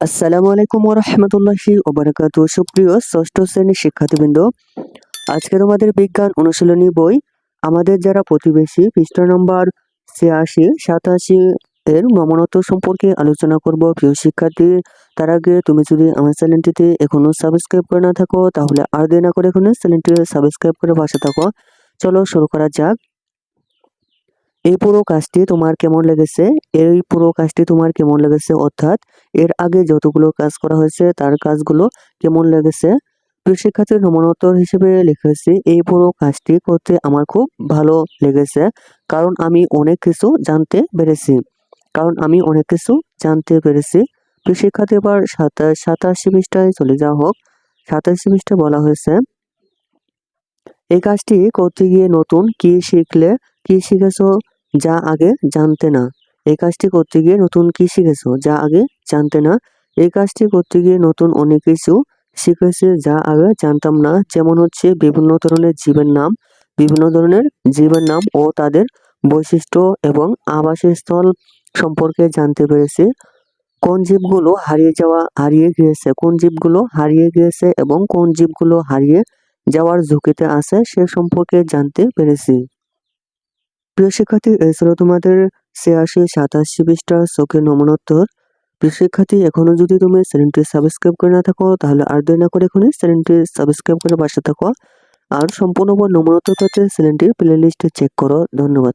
আসসালামু আলাইকুম ওরহমতুল্লাহি ওবরাকাত সুপ্রিয় ষষ্ঠ শ্রেণির শিক্ষার্থীবৃন্দ, আজকে তোমাদের বিজ্ঞান অনুশীলনী বই, আমাদের যারা প্রতিবেশী, পৃষ্ঠা নম্বর ছিয়াশি, সাতাশি এর নমনত্ব সম্পর্কে আলোচনা করব। প্রিয় শিক্ষার্থী, তার আগে তুমি যদি আমার চ্যানেলটিতে এখনও সাবস্ক্রাইব করে না থাকো, তাহলে আর দেরি না করে এখনও চ্যানেলটি সাবস্ক্রাইব করে পাশে থাকো। চলো শুরু করা যাক। এই পুরো কাজটি তোমার কেমন লেগেছে? এই পুরো কাজটি তোমার কেমন লেগেছে? অর্থাৎ এর আগে যতগুলো কাজ করা হয়েছে, তার কাজগুলো কেমন লেগেছে? প্রিয় শিক্ষার্থীর নমনোত্তর হিসেবে লিখেছি এই পুরো কাজটি করতে আমার খুব ভালো লেগেছে, কারণ আমি অনেক কিছু জানতে পেরেছি। কারণ আমি অনেক কিছু জানতে পেরেছি। প্রিয় শিক্ষার্থী, এবার সাতাশ সাতাশি পৃষ্ঠায় চলে যাওয়া হোক। সাতাশি পৃষ্ঠায় বলা হয়েছে, এই কাজটি করতে গিয়ে নতুন কি শিখলে, কি শিখেছো যা আগে জানতে না। এই কাজটি করতে গিয়ে নতুন কি শিখেছো? যা আগে জানতে না। এই কাজটি করতে গিয়ে নতুন অনেক কিছু শিখেছি যা আগে জানতাম না। যেমন হচ্ছে বিভিন্ন ধরনের জীবের নাম, বিভিন্ন ধরনের জীবের নাম ও তাদের বৈশিষ্ট্য এবং আবাসস্থল সম্পর্কে জানতে পেরেছি। কোন জীবগুলো হারিয়ে যাওয়া, হারিয়ে গিয়েছে? কোন জীবগুলো হারিয়ে গিয়েছে এবং কোন জীবগুলো হারিয়ে যাওয়ার ঝুঁকিতে আছে সে সম্পর্কে জানতে পেরেছি। প্রিয় শিক্ষার্থী এছাড়াও তোমাদের ছিয়াশি, সাতাশি বিশটা চোখের নমনোত্তর। প্রিয় শিক্ষার্থী, এখনও যদি তুমি চ্যানেলটি সাবস্ক্রাইব করে না থাকো, তাহলে আর দেরি না করে এখনই চ্যানেলটি সাবস্ক্রাইব করে পাশে থাকো। আর সম্পূর্ণ নমনোত্তর পেতে চ্যানেলটির প্লে লিস্টে চেক করো। ধন্যবাদ।